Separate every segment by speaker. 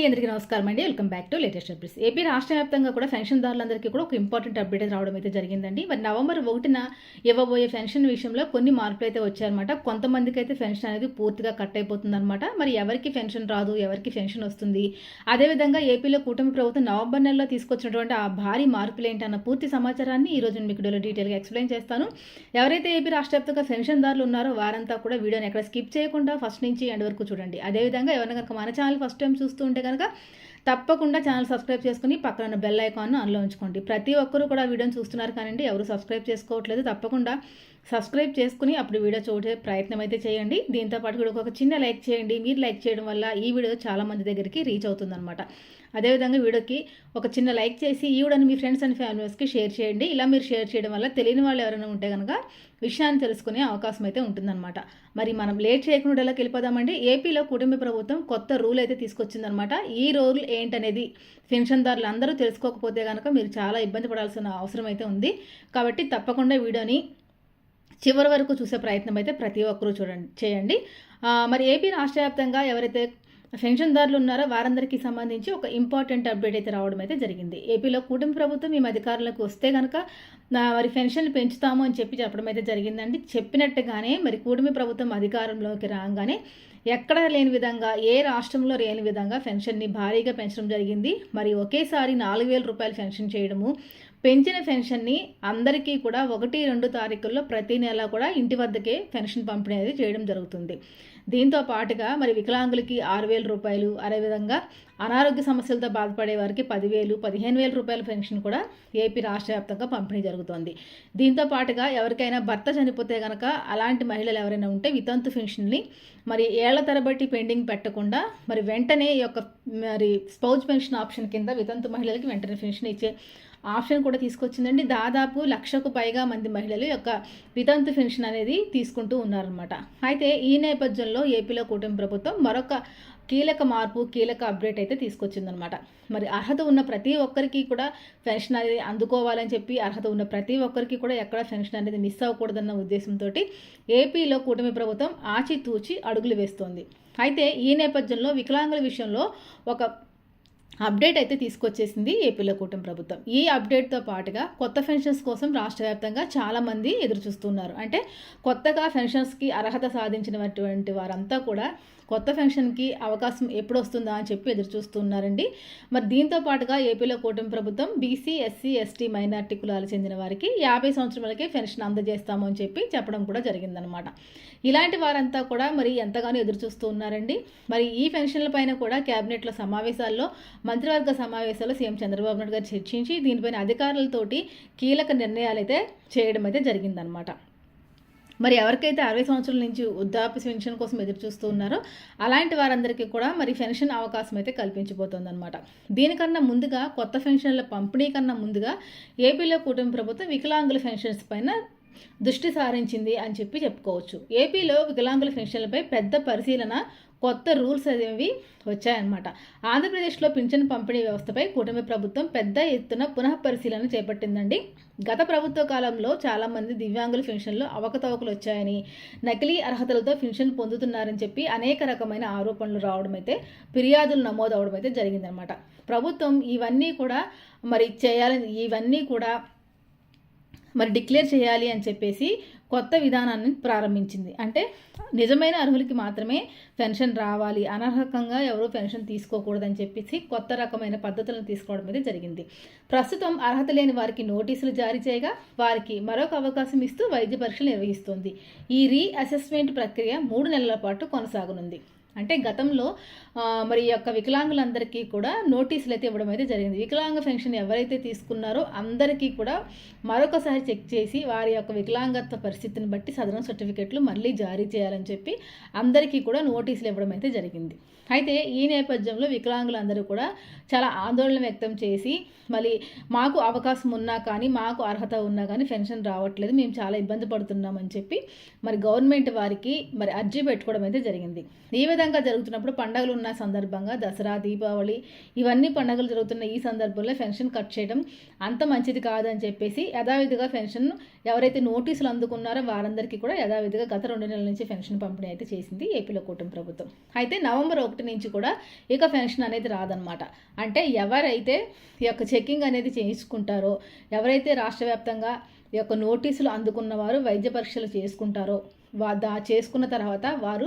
Speaker 1: అండి అందరికీ నమస్కారం అండి. Welcome back to latest updates AP రాష్ట్ర వ్యాప్తంగా కూడా పెన్షన్దారులందరికీ కూడా ఒక ఇంపార్టెంట్ అప్డేట్ రావడం అయితే జరిగిందండి. మరి నవంబర్ ఒకటిన ఇవ్వబోయే పెన్షన్ విషయంలో కొన్ని మార్పులు అయితే వచ్చాయన్నమాట. కొంతమందికి అయితే పెన్షన్ అనేది పూర్తిగా కట్ అయిపోతుందన్నమాట. మరి ఎవరికి పెన్షన్ రాదు ఎవరికి పెన్షన్ వస్తుంది? అదేవిధంగా ఏపీలో కూటమి ప్రభుత్వం నవంబర్ నెలలో తీసుకొచ్చినటువంటి ఆ భారీ మార్పులు ఏంటన్న పూర్తి సమాచారాన్ని ఈ రోజు నేను మీకు డీటెయిల్గా ఎక్స్ప్లెయిన్ చేస్తాను. ఎవరైతే ఏపీ రాష్ట్ర వ్యాప్తంగా పెన్షన్దారులు ఉన్నారో వారంతా కూడా వీడియోని ఎక్కడ స్కిప్ చేయకుండా ఫస్ట్ నుంచి ఎండ్ వరకు చూడండి. అదేవిధంగా ఎవరైనా కనుక మన ఛానల్ ఫస్ట్ టైం చూస్తూ ఉంటే కనుక తప్పకుండా ఛానల్ సబ్స్క్రైబ్ చేసుకుని పక్కన బెల్ ఐకాన్ను అందులో ఉంచుకోండి. ప్రతి ఒక్కరూ కూడా వీడియోని చూస్తున్నారు కానీ ఎవరు సబ్స్క్రైబ్ చేసుకోవట్లేదు తప్పకుండా సబ్స్క్రైబ్ చేసుకుని అప్పుడు వీడియో చూసే ప్రయత్నం అయితే చేయండి. దీంతో పాటు కూడా ఒక చిన్న లైక్ చేయండి. మీరు లైక్ చేయడం వల్ల ఈ వీడియో చాలా మంది దగ్గరికి రీచ్ అవుతుందన్నమాట. అదేవిధంగా వీడియోకి ఒక చిన్న లైక్ చేసి ఈ వీడియోని మీ ఫ్రెండ్స్ అండ్ ఫ్యామిలీస్కి షేర్ చేయండి. ఇలా మీరు షేర్ చేయడం వల్ల తెలియని వాళ్ళు ఎవరైనా ఉంటే కనుక విషయాన్ని తెలుసుకునే అవకాశం అయితే ఉంటుందన్నమాట. మరి మనం లేట్ చేయకుండా ఎలా వెళ్ళిపోదామండి. ఏపీలో కుటుంబ ప్రభుత్వం కొత్త రూల్ అయితే తీసుకొచ్చిందనమాట ఈ రూల్ ఏంటనేది పెన్షన్దారులు అందరూ తెలుసుకోకపోతే కనుక మీరు చాలా ఇబ్బంది పడాల్సిన అవసరం అయితే ఉంది. కాబట్టి తప్పకుండా వీడియోని చివరి వరకు చూసే ప్రయత్నం అయితే ప్రతి ఒక్కరూ చూడండి చేయండి. మరి ఏపీ రాష్ట్ర వ్యాప్తంగా ఎవరైతే పెన్షన్దారులు ఉన్నారో వారందరికీ సంబంధించి ఒక ఇంపార్టెంట్ అప్డేట్ అయితే రావడం అయితే జరిగింది. ఏపీలో కూటమి ప్రభుత్వం మేము అధికారులకు వస్తే కనుక మరి పెన్షన్లు పెంచుతాము అని చెప్పి చెప్పడం అయితే జరిగిందండి. చెప్పినట్టుగానే మరి కూటమి ప్రభుత్వం అధికారంలోకి రాగానే ఎక్కడా లేని విధంగా ఏ రాష్ట్రంలో లేని విధంగా పెన్షన్ని భారీగా పెంచడం జరిగింది. మరి ఒకేసారి నాలుగు వేల రూపాయలు పెన్షన్ చేయడము పెంచిన పెన్షన్ని అందరికీ కూడా ఒకటి రెండు తారీఖుల్లో ప్రతి నెల కూడా ఇంటి వద్దకే పెన్షన్ పంపిణీ అనేది చేయడం జరుగుతుంది. దీంతో పాటుగా మరి వికలాంగులకి ఆరు వేల రూపాయలు అదేవిధంగా అనారోగ్య సమస్యలతో బాధపడే వారికి పదివేలు పదిహేను వేల రూపాయల పెన్షన్ కూడా ఏపీ రాష్ట్ర వ్యాప్తంగా పంపిణీ జరుగుతోంది. దీంతో పాటుగా ఎవరికైనా భర్త చనిపోతే కనుక అలాంటి మహిళలు ఎవరైనా ఉంటే వితంతు పెన్షన్ని మరి ఏళ్ళ తరబట్టి పెండింగ్ పెట్టకుండా మరి వెంటనే ఈ యొక్క మరి స్పౌజ్ పెన్షన్ ఆప్షన్ కింద వితంతు మహిళలకి వెంటనే పెన్షన్ ఇచ్చే ఆప్షన్ కూడా తీసుకొచ్చిందండి. దాదాపు లక్షకు పైగా మంది మహిళలు యొక్క వితంతు పెన్షన్ అనేది తీసుకుంటూ ఉన్నారనమాట అయితే ఈ నేపథ్యంలో ఏపీలో కూటమి ప్రభుత్వం మరొక కీలక మార్పు కీలక అప్డేట్ అయితే తీసుకొచ్చిందనమాట మరి అర్హత ఉన్న ప్రతి ఒక్కరికి కూడా పెన్షన్ అనేది అందుకోవాలని చెప్పి అర్హత ఉన్న ప్రతి ఒక్కరికి కూడా ఎక్కడ పెన్షన్ అనేది మిస్ అవ్వకూడదన్న ఉద్దేశంతో ఏపీలో కూటమి ప్రభుత్వం ఆచితూచి అడుగులు వేస్తోంది. అయితే ఈ నేపథ్యంలో వికలాంగుల విషయంలో ఒక అప్డేట్ అయితే తీసుకొచ్చేసింది ఏపీలో కూటమి ప్రభుత్వం. ఈ అప్డేట్తో పాటుగా కొత్త పెన్షన్స్ కోసం రాష్ట్ర వ్యాప్తంగా చాలామంది ఎదురు చూస్తున్నారు. అంటే కొత్తగా పెన్షన్స్కి అర్హత సాధించినటువంటి వారంతా కూడా కొత్త పెన్షన్కి అవకాశం ఎప్పుడు వస్తుందా అని చెప్పి ఎదురు చూస్తున్నారండి. మరి దీంతో పాటుగా ఏపీలో కూటమి ప్రభుత్వం బీసీ ఎస్సీ ఎస్టీ మైనార్టీ కులాలు చెందిన వారికి యాభై సంవత్సరాలకే పెన్షన్ అందజేస్తాము అని చెప్పి చెప్పడం కూడా జరిగిందనమాట ఇలాంటి వారంతా కూడా మరి ఎంతగానో ఎదురు చూస్తూ ఉన్నారండి మరి ఈ పెన్షన్ల పైన కూడా కేబినెట్లో సమావేశాల్లో మంత్రివర్గ సమావేశంలో సీఎం చంద్రబాబు నాయుడు గారు చర్చించి దీనిపైన అధికారులతోటి కీలక నిర్ణయాలు అయితే చేయడం అయితే జరిగిందనమాట మరి ఎవరికైతే అరవై సంవత్సరాల నుంచి వృద్ధాప్య పెన్షన్ కోసం ఎదురు చూస్తూ ఉన్నారో అలాంటి వారందరికీ కూడా మరి పెన్షన్ అవకాశం అయితే కల్పించబోతోందనమాట దీనికన్నా ముందుగా కొత్త పెన్షన్ల పంపిణీ కన్నా ముందుగా ఏపీలో కూటమి ప్రభుత్వం వికలాంగుల పెన్షన్స్ పైన దృష్టి సారించింది అని చెప్పి చెప్పుకోవచ్చు. ఏపీలో వికలాంగుల పెన్షన్లపై పెద్ద పరిశీలన కొత్త రూల్స్ అనేవి వచ్చాయన్నమాట. ఆంధ్రప్రదేశ్లో పింఛన్ పంపిణీ వ్యవస్థపై కూటమి ప్రభుత్వం పెద్ద ఎత్తున పునః పరిశీలన చేపట్టిందండి. గత ప్రభుత్వ కాలంలో చాలామంది దివ్యాంగుల పెన్షన్లు అవకతవకలు వచ్చాయని నకిలీ అర్హతలతో పెన్షన్ పొందుతున్నారని చెప్పి అనేక రకమైన ఆరోపణలు రావడం అయితే ఫిర్యాదులు నమోదు అవడం అయితే జరిగిందనమాట ప్రభుత్వం ఇవన్నీ కూడా మరి చేయాలని ఇవన్నీ కూడా మరి డిక్లేర్ చేయాలి అని చెప్పేసి కొత్త విధానాన్ని ప్రారంభించింది. అంటే నిజమైన అర్హులకి మాత్రమే పెన్షన్ రావాలి. అనర్హకంగా ఎవరు పెన్షన్ తీసుకోకూడదని చెప్పేసి కొత్త రకమైన పద్ధతులను తీసుకోవడం అయితే జరిగింది. ప్రస్తుతం అర్హత లేని వారికి నోటీసులు జారీ చేయగా వారికి మరొక అవకాశం ఇస్తూ వైద్య పరీక్షలు నిర్వహిస్తోంది. ఈ రీఅసెస్మెంట్ ప్రక్రియ మూడు నెలల పాటు కొనసాగనుంది. అంటే గతంలో మరి ఈ యొక్క వికలాంగులందరికీ కూడా నోటీసులు అయితే ఇవ్వడం అయితే జరిగింది. వికలాంగ పెన్షన్ ఎవరైతే తీసుకున్నారో అందరికీ కూడా మరొకసారి చెక్ చేసి వారి యొక్క వికలాంగత్వ పరిస్థితిని బట్టి సదరం సర్టిఫికెట్లు మళ్ళీ జారీ చేయాలని చెప్పి అందరికీ కూడా నోటీసులు ఇవ్వడం అయితే జరిగింది. అయితే ఈ నేపథ్యంలో వికలాంగులందరూ కూడా చాలా ఆందోళన వ్యక్తం చేసి మళ్ళీ మాకు అవకాశం ఉన్నా కానీ మాకు అర్హత ఉన్నా కానీ పెన్షన్ రావట్లేదు మేము చాలా ఇబ్బంది పడుతున్నామని చెప్పి మరి గవర్నమెంట్ వారికి మరి అర్జీ పెట్టుకోవడం అయితే జరిగింది. ఈ విధంగా జరుగుతున్నప్పుడు పండగలు ఉన్న సందర్భంగా దసరా దీపావళి ఇవన్నీ పండగలు జరుగుతున్న ఈ సందర్భంలో పెన్షన్ కట్ చేయడం అంత మంచిది కాదని చెప్పేసి యథావిధిగా పెన్షన్ ఎవరైతే నోటీసులు అందుకున్నారో వారందరికీ కూడా యథావిధిగా గత రెండు నెలల నుంచి పెన్షన్ పంపిణీ అయితే చేసింది ఏపీలో కూటమి ప్రభుత్వం. అయితే నవంబర్ ఒకటి ఒకటి నుంచి కూడా ఇక పెన్షన్ అనేది రాదనమాట అంటే ఎవరైతే ఈ యొక్క చెకింగ్ అనేది చేయించుకుంటారో ఎవరైతే రాష్ట్ర వ్యాప్తంగా ఈ యొక్క నోటీసులు అందుకున్న వారు వైద్య పరీక్షలు చేసుకుంటారో వా దా చేసుకున్న తర్వాత వారు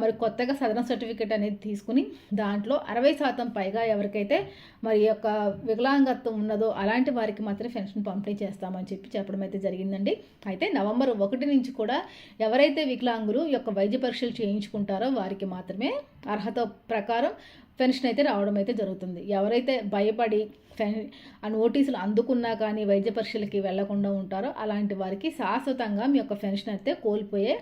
Speaker 1: మరి కొత్తగా సదరన్ సర్టిఫికేట్ అనేది తీసుకుని దాంట్లో అరవై శాతం పైగా ఎవరికైతే మరి యొక్క వికలాంగత్వం ఉన్నదో అలాంటి వారికి మాత్రమే పెన్షన్ పంపిణీ చేస్తామని చెప్పి చెప్పడం అయితే జరిగిందండి. అయితే నవంబర్ ఒకటి నుంచి కూడా ఎవరైతే వికలాంగులు యొక్క వైద్య పరీక్షలు చేయించుకుంటారో వారికి మాత్రమే అర్హత ప్రకారం పెన్షన్ అయితే రావడం అయితే జరుగుతుంది. ఎవరైతే భయపడి ఆ నోటీసులు అందుకున్నా కానీ వైద్య పరీక్షలకి వెళ్ళకుండా ఉంటారో అలాంటి వారికి శాశ్వతంగా మీ యొక్క పెన్షన్ అయితే కోల్పోయే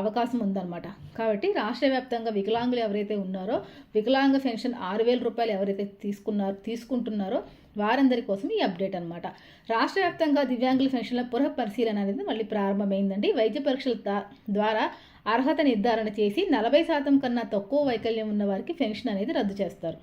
Speaker 1: అవకాశం ఉందన్నమాట. కాబట్టి రాష్ట్ర వ్యాప్తంగా వికలాంగులు ఎవరైతే ఉన్నారో వికలాంగ పెన్షన్ ఆరు వేల రూపాయలు ఎవరైతే తీసుకున్నారో తీసుకుంటున్నారో వారందరి కోసం ఈ అప్డేట్ అనమాట రాష్ట్ర వ్యాప్తంగా దివ్యాంగుల పెన్షన్ల పునః పరిశీలన అనేది మళ్ళీ ప్రారంభమైందండి. వైద్య పరీక్షల ద్వారా అర్హత నిర్ధారణ చేసి నలభై శాతం కన్నా తక్కువ వైకల్యం ఉన్న వారికి పెన్షన్ అనేది రద్దు చేస్తారు.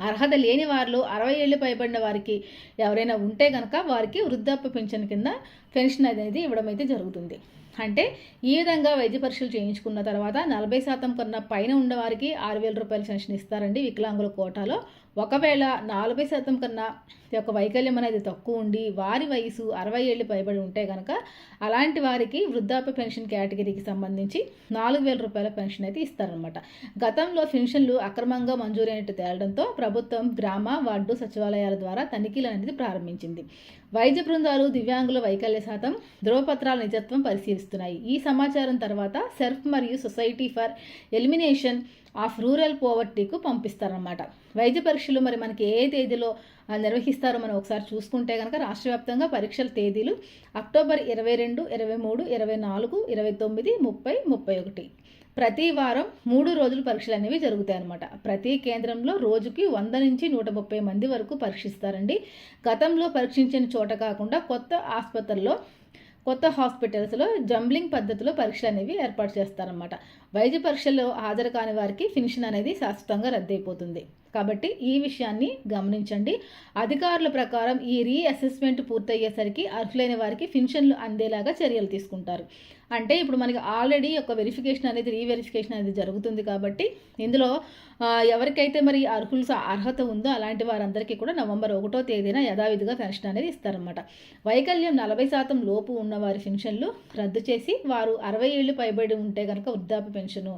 Speaker 1: అర్హత లేని వారిలో అరవై ఏళ్ళు పైబడిన వారికి ఎవరైనా ఉంటే కనుక వారికి వృద్ధాప్య పెన్షన్ కింద పెన్షన్ అనేది ఇవ్వడం అయితే జరుగుతుంది. అంటే ఈ విధంగా వైద్య పరీక్షలు చేయించుకున్న తర్వాత నలభై శాతం కన్నా పైన ఉన్నవారికి ఆరు వేల రూపాయల పెన్షన్ ఇస్తారండి వికలాంగుల కోటాలో. ఒకవేళ నలభై శాతం కన్నా యొక్క వైకల్యం అనేది తక్కువ ఉండి వారి వయసు అరవై ఏళ్ళు పైబడి ఉంటే కనుక అలాంటి వారికి వృద్ధాప్య పెన్షన్ కేటగిరీకి సంబంధించి నాలుగు వేల రూపాయల పెన్షన్ అయితే ఇస్తారనమాట గతంలో పెన్షన్లు అక్రమంగా మంజూరైనట్టు తేలడంతో ప్రభుత్వం గ్రామ వార్డు సచివాలయాల ద్వారా తనిఖీలు అనేది ప్రారంభించింది. వైద్య బృందాలు దివ్యాంగుల వైకల్య శాతం ధ్రువపత్రాల నిజత్వం పరిశీలిస్తున్నాయి. ఈ సమాచారం తర్వాత సెర్ఫ్ మరియు society for elimination of rural పోవర్టీకు పంపిస్తారనమాట వైద్య పరీక్షలు మరి మనకి ఏ తేదీలో నిర్వహిస్తారో మనం ఒకసారి చూసుకుంటే కనుక రాష్ట్ర వ్యాప్తంగా పరీక్షల తేదీలు అక్టోబర్ ఇరవై రెండు ఇరవై మూడు ఇరవై నాలుగు ఇరవై తొమ్మిది ముప్పై ముప్పై ఒకటి. ప్రతి వారం మూడు రోజులు పరీక్షలు అనేవి జరుగుతాయి అన్నమాట ప్రతి కేంద్రంలో రోజుకి వంద నుంచి నూట ముప్పై మంది వరకు పరీక్షిస్తారండి. గతంలో పరీక్షించిన చోట కాకుండా కొత్త ఆసుపత్రుల్లో కొత్త హాస్పిటల్స్లో జంబ్లింగ్ పద్ధతిలో పరీక్షలు అనేవి ఏర్పాటు చేస్తారన్నమాట. వైద్య పరీక్షల్లో హాజరు కాని వారికి ఫిన్షన్ అనేది శాశ్వతంగా రద్దయిపోతుంది. కాబట్టి ఈ విషయాన్ని గమనించండి. అధికారుల ప్రకారం ఈ రీఅసెస్మెంట్ పూర్తయ్యేసరికి అర్హులైన వారికి పెన్షన్లు అందేలాగా చర్యలు తీసుకుంటారు. అంటే ఇప్పుడు మనకి ఆల్రెడీ ఒక వెరిఫికేషన్ అనేది రీవెరిఫికేషన్ అనేది జరుగుతుంది కాబట్టి ఇందులో ఎవరికైతే మరి అర్హులు అర్హత ఉందో అలాంటి వారందరికీ కూడా నవంబర్ ఒకటో తేదీన యథావిధిగా పెన్షన్ అనేది ఇస్తారన్నమాట. వైకల్యం నలభై శాతం లోపు ఉన్న వారి పెన్షన్లు రద్దు చేసి వారు అరవై ఏళ్ళు పైబడి ఉంటే కనుక వృద్ధాప్య పెన్షను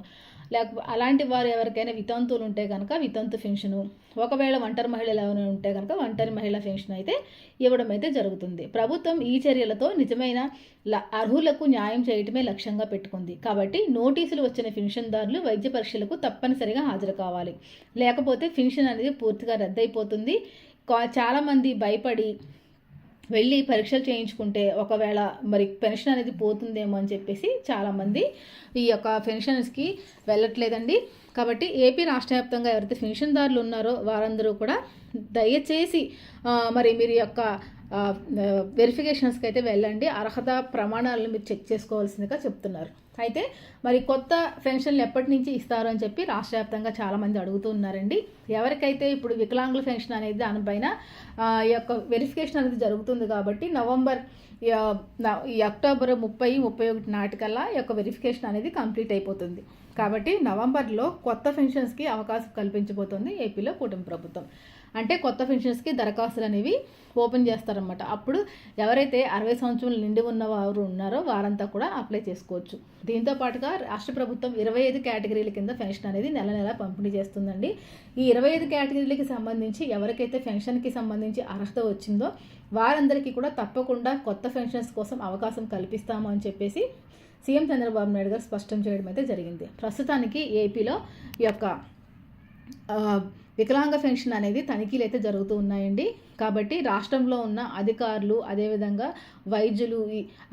Speaker 1: లేకపోతే అలాంటి వారు ఎవరికైనా వితంతువులు ఉంటే కనుక వితంతు పెన్షను ఒకవేళ ఒంటరి మహిళలు ఎవరైనా ఉంటే కనుక ఒంటరి మహిళ పెన్షన్ అయితే ఇవ్వడం అయితే జరుగుతుంది. ప్రభుత్వం ఈ చర్యలతో నిజమైన ల- అర్హులకు న్యాయం చేయటమే లక్ష్యంగా పెట్టుకుంది. కాబట్టి నోటీసులు వచ్చిన పెన్షన్దారులు వైద్య పరీక్షలకు తప్పనిసరిగా హాజరు కావాలి. లేకపోతే పెన్షన్ అనేది పూర్తిగా రద్దయిపోతుంది. కా- చాలామంది భయపడి వెళ్ళి పరీక్షలు చేయించుకుంటే ఒకవేళ మరి పెన్షన్ అనేది పోతుందేమో అని చెప్పేసి చాలామంది ఈ యొక్క పెన్షన్స్కి వెళ్ళట్లేదండి. కాబట్టి ఏపీ రాష్ట్ర వ్యాప్తంగా ఎవరైతే పెన్షన్దారులు ఉన్నారో వారందరూ కూడా దయచేసి మరి మీరు యొక్క వెరిఫికేషన్స్కి అయితే వెళ్ళండి. అర్హత ప్రమాణాలను మీరు చెక్ చేసుకోవాల్సిందిగా చెప్తున్నారు. అయితే మరి కొత్త పెన్షన్లు ఎప్పటి నుంచి ఇస్తారు అని చెప్పి రాష్ట్ర వ్యాప్తంగా చాలామంది అడుగుతూ ఉన్నారండి. ఎవరికైతే ఇప్పుడు వికలాంగుల పెన్షన్ అనేది దానిపైన ఈ యొక్క వెరిఫికేషన్ అనేది జరుగుతుంది కాబట్టి నవంబర్ ఈ, ఈ అక్టోబర్ ముప్పై ముప్పై ఒకటి నాటికల్లా ఈ యొక్క వెరిఫికేషన్ అనేది కంప్లీట్ అయిపోతుంది. కాబట్టి నవంబర్లో కొత్త పెన్షన్స్కి అవకాశం కల్పించబోతోంది ఏపీలో కూటమి ప్రభుత్వం. అంటే కొత్త పెన్షన్స్కి దరఖాస్తులు అనేవి ఓపెన్ చేస్తారనమాట అప్పుడు ఎవరైతే అరవై సంవత్సరాలు నిండి ఉన్నవారు ఉన్నారో వారంతా కూడా అప్లై చేసుకోవచ్చు. దీంతో పాటుగా రాష్ట్ర ప్రభుత్వం ఇరవై ఐదు కేటగిరీల కింద పెన్షన్ అనేది నెల నెల పంపిణీ చేస్తుందండి. ఈ ఇరవై ఐదు కేటగిరీలకి సంబంధించి ఎవరికైతే పెన్షన్కి సంబంధించి అర్హత వచ్చిందో వారందరికీ కూడా తప్పకుండా కొత్త పెన్షన్స్ కోసం అవకాశం కల్పిస్తాము అని చెప్పేసి సీఎం చంద్రబాబు నాయుడు గారు స్పష్టం చేయడం అయితే జరిగింది. ప్రస్తుతానికి ఏపీలో ఈ యొక్క వికలాంగ పెన్షన్ అనేది తనిఖీలు అయితే జరుగుతూ ఉన్నాయండి. కాబట్టి రాష్ట్రంలో ఉన్న అధికారులు అదేవిధంగా వైద్యులు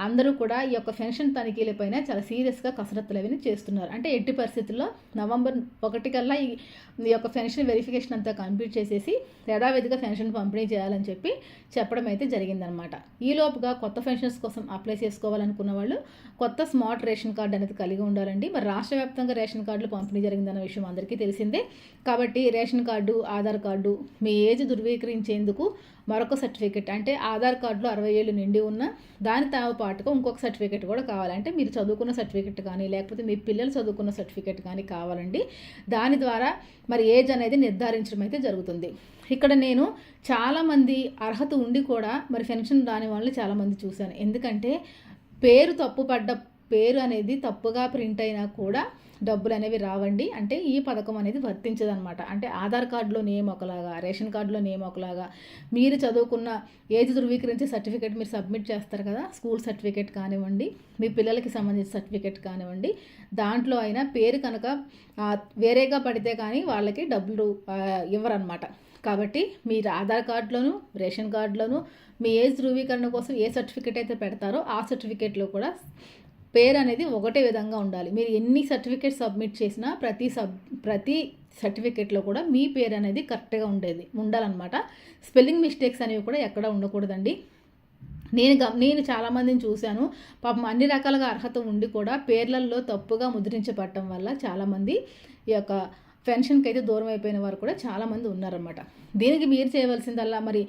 Speaker 1: అందరూ కూడా ఈ యొక్క పెన్షన్ తనిఖీలపైన చాలా సీరియస్గా కసరత్తులు అవి చేస్తున్నారు. అంటే ఎట్టి పరిస్థితుల్లో నవంబర్ ఒకటి కల్లా ఈ యొక్క పెన్షన్ వెరిఫికేషన్ అంతా కంప్లీట్ చేసేసి యథావిధిగా పెన్షన్ పంపిణీ చేయాలని చెప్పి చెప్పడం అయితే జరిగిందనమాట. ఈ లోపుగా కొత్త పెన్షన్స్ కోసం అప్లై చేసుకోవాలనుకున్న వాళ్ళు కొత్త స్మార్ట్ రేషన్ కార్డు అనేది కలిగి ఉండాలండి. మరి రాష్ట్ర వ్యాప్తంగా రేషన్ కార్డులు పంపిణీ జరిగిందన్న విషయం అందరికీ తెలిసిందే. కాబట్టి రేషన్ కార్డు ఆధార్ కార్డు మీ ఏజ్ ధృవీకరించేందుకు మరొక సర్టిఫికెట్. అంటే ఆధార్ కార్డులో అరవై ఏళ్ళు నిండి ఉన్న దానితో పాటుగా ఇంకొక సర్టిఫికెట్ కూడా కావాలంటే మీరు చదువుకున్న సర్టిఫికెట్ కానీ లేకపోతే మీ పిల్లలు చదువుకున్న సర్టిఫికెట్ కానీ కావాలండి. దాని ద్వారా మరి ఏజ్ అనేది నిర్ధారించడం అయితే జరుగుతుంది. ఇక్కడ నేను చాలామంది అర్హత ఉండి కూడా మరి పెన్షన్ రాని వాళ్ళని చాలామంది చూశాను. ఎందుకంటే పేరు తప్పుపడ్డ పేరు అనేది తప్పుగా ప్రింట్ అయినా కూడా డబ్బులు అనేవి రావండి. అంటే ఈ పథకం అనేది వర్తించదనమాట అంటే ఆధార్ కార్డులో నేమ్ ఒకలాగా రేషన్ కార్డులో నేమ్ ఒకలాగా మీరు చదువుకున్న ఏజ్ ధృవీకరించే సర్టిఫికేట్ మీరు సబ్మిట్ చేస్తారు కదా స్కూల్ సర్టిఫికేట్ కానివ్వండి మీ పిల్లలకి సంబంధించిన సర్టిఫికేట్ కానివ్వండి దాంట్లో అయినా పేరు కనుక వేరేగా పడితే కానీ వాళ్ళకి డబ్బులు ఇవ్వరనమాట కాబట్టి మీరు ఆధార్ కార్డులోను రేషన్ కార్డులోను మీ ఏజ్ ధృవీకరణ కోసం ఏ సర్టిఫికేట్ అయితే పెడతారో ఆ సర్టిఫికేట్లో కూడా పేరు అనేది ఒకటే విధంగా ఉండాలి. మీరు ఎన్ని సర్టిఫికేట్ సబ్మిట్ చేసినా ప్రతి సబ్ ప్రతి సర్టిఫికేట్లో కూడా మీ పేరు అనేది కరెక్ట్గా ఉండేది ఉండాలన్నమాట. స్పెల్లింగ్ మిస్టేక్స్ అనేవి కూడా ఎక్కడ ఉండకూడదండి. నేను గ నేను చాలామందిని చూశాను. పాపం అన్ని రకాలుగా అర్హత ఉండి కూడా పేర్లల్లో తప్పుగా ముద్రించబడటం వల్ల చాలామంది ఈ యొక్క పెన్షన్కి అయితే దూరం అయిపోయిన వారు కూడా చాలామంది ఉన్నారనమాట దీనికి మీరు చేయవలసిందల్లా మరి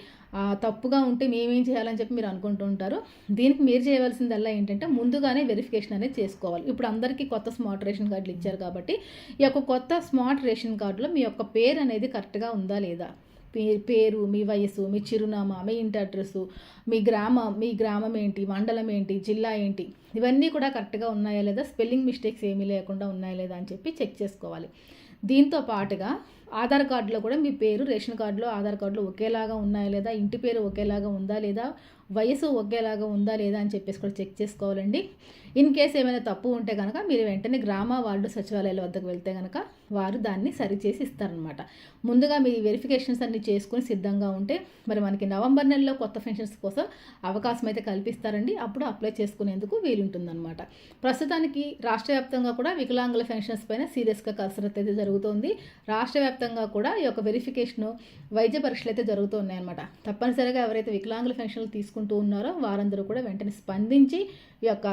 Speaker 1: తప్పుగా ఉంటే మేమేం చేయాలని చెప్పి మీరు అనుకుంటూ ఉంటారు. దీనికి మీరు చేయవలసిందల్లా ఏంటంటే ముందుగానే వెరిఫికేషన్ అనేది చేసుకోవాలి. ఇప్పుడు అందరికీ కొత్త స్మార్ట్ రేషన్ కార్డులు ఇచ్చారు కాబట్టి ఈ యొక్క కొత్త స్మార్ట్ రేషన్ కార్డులో మీ యొక్క పేరు అనేది కరెక్ట్గా ఉందా లేదా? పేరు మీ వయసు మీ చిరునామా మీ ఇంటి అడ్రస్సు మీ గ్రామం మీ గ్రామం ఏంటి మండలం ఏంటి జిల్లా ఏంటి ఇవన్నీ కూడా కరెక్ట్గా ఉన్నాయా లేదా? స్పెల్లింగ్ మిస్టేక్స్ ఏమీ లేకుండా ఉన్నాయా లేదా అని చెప్పి చెక్ చేసుకోవాలి. దీంతో పాటుగా ఆధార్ కార్డులో కూడా మీ పేరు రేషన్ కార్డులో ఆధార్ కార్డులో ఒకేలాగా ఉన్నాయా లేదా ఇంటి పేరు ఒకేలాగా ఉందా లేదా వయసు ఒకేలాగా ఉందా లేదా అని చెప్పేసి కూడా చెక్ చేసుకోవాలండి. ఇన్ కేసు ఏమైనా తప్పు ఉంటే కనుక మీరు వెంటనే గ్రామ వార్డు సచివాలయాల వద్దకు వెళ్తే కనుక వారు దాన్ని సరిచేసి ఇస్తారనమాట ముందుగా మీ వెరిఫికేషన్స్ అన్ని చేసుకుని సిద్ధంగా ఉంటే మరి మనకి నవంబర్ నెలలో కొత్త పెన్షన్స్ కోసం అవకాశం అయితే కల్పిస్తారండి. అప్పుడు అప్లై చేసుకునేందుకు వీలుంటుందన్నమాట. ప్రస్తుతానికి రాష్ట్ర వ్యాప్తంగా కూడా వికలాంగుల పెన్షన్స్ పైన సీరియస్గా కసరత్తు అయితే జరుగుతుంది. రాష్ట్ర వ్యాప్తంగా కూడా ఈ యొక్క వెరిఫికేషన్ వైద్య పరీక్షలు అయితే జరుగుతున్నాయన్నమాట తప్పనిసరిగా ఎవరైతే వికలాంగుల పెన్షన్లు చేసుకుంటూ ఉన్నారో వారందరూ కూడా వెంటనే స్పందించి ఈ యొక్క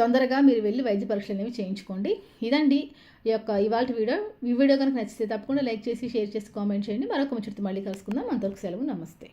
Speaker 1: తొందరగా మీరు వెళ్ళి వైద్య పరీక్షలు అనేవి చేయించుకోండి. ఇదండి ఈ యొక్క ఇవాళ వీడియో. ఈ వీడియో కనుక నచ్చితే తప్పకుండా లైక్ చేసి షేర్ చేసి కామెంట్ చేయండి. మరొక ముచ్చటి మళ్ళీ కలుసుకుందాం. అంతవరకు సెలవు. నమస్తే.